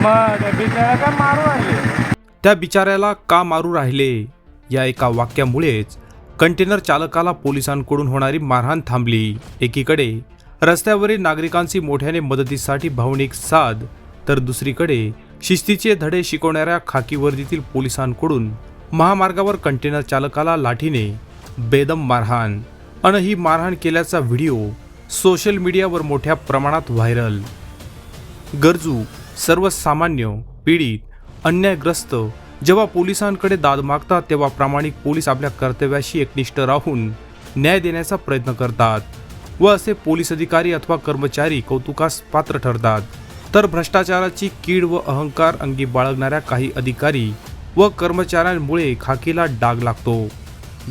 मग त्या बिचारा मारू राहिले? त्या बिचाऱ्याला का मारू राहिले? या एका वाक्यामुळेच कंटेनर चालकाला पोलिसांकडून होणारी मारहाण थांबली. एकीकडे रस्त्यावरील नागरिकांची मोठ्याने मदतीसाठी भावनिक साध तर दुसरीकडे शिस्तीचे धडे शिकवणाऱ्या खाकी वर्दीतील पोलिसांकडून महामार्गावर कंटेनर चालकाला लाठीने बेदम मारहाण. अन ही मारहाण केल्याचा व्हिडिओ सोशल मीडियावर मोठ्या प्रमाणात व्हायरल. गरजू सर्वसामान्य पीडित अन्यायग्रस्त जेव्हा पोलिसांकडे दाद मागतात तेव्हा प्रामाणिक पोलीस आपल्या कर्तव्याशी एकनिष्ठ राहून न्याय देण्याचा प्रयत्न करतात व असे पोलीस अधिकारी अथवा कर्मचारी कौतुकास पात्र ठरतात. तर भ्रष्टाचाराची कीड व अहंकार अंगी बाळगणाऱ्या काही अधिकारी व कर्मचाऱ्यांमुळे खाकीला डाग लागतो.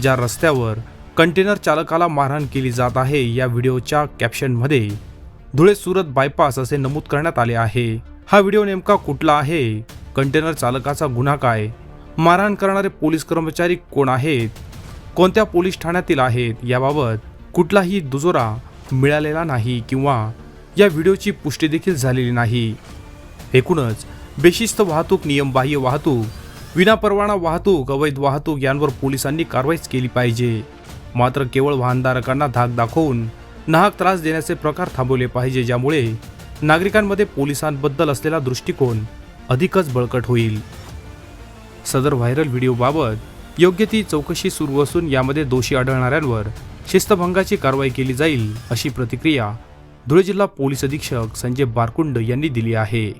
ज्या रस्त्यावर कंटेनर चालकाला मारहाण केली जात आहे या व्हिडिओच्या कॅप्शनमध्ये धुळे सुरत बायपास असे नमूद करण्यात आले आहे. हा व्हिडिओ नेमका कुठला आहे? कंटेनर चालकाचा गुन्हा काय? मारहाण करणारे पोलीस कर्मचारी कोण आहेत? कोणत्या पोलीस ठाण्यातील आहेत? याबाबत कुठलाही दुजोरा मिळालेला नाही किंवा या व्हिडिओची पुष्टी देखील झालेली नाही. एकूणच बेशिस्त वाहतूक नियमबाह्य वाहतूक विनापरवाना वाहतूक अवैध वाहतूक यांवर पोलिसांनी कारवाईच केली पाहिजे. मात्र केवळ वाहनधारकांना धाक दाखवून नाहक त्रास देण्याचे प्रकार थांबवले पाहिजे ज्यामुळे नागरिकांमध्ये पोलिसांबद्दल असलेला दृष्टिकोन अधिकच बळकट होईल. सदर व्हायरल व्हिडिओबाबत योग्य ती चौकशी सुरू असून यामध्ये दोषी आढळणाऱ्यांवर शिस्तभंगाची कारवाई केली जाईल अशी प्रतिक्रिया धुळे जिल्हा पोलीस अधीक्षक संजय बारकुंड यांनी दिली आहे.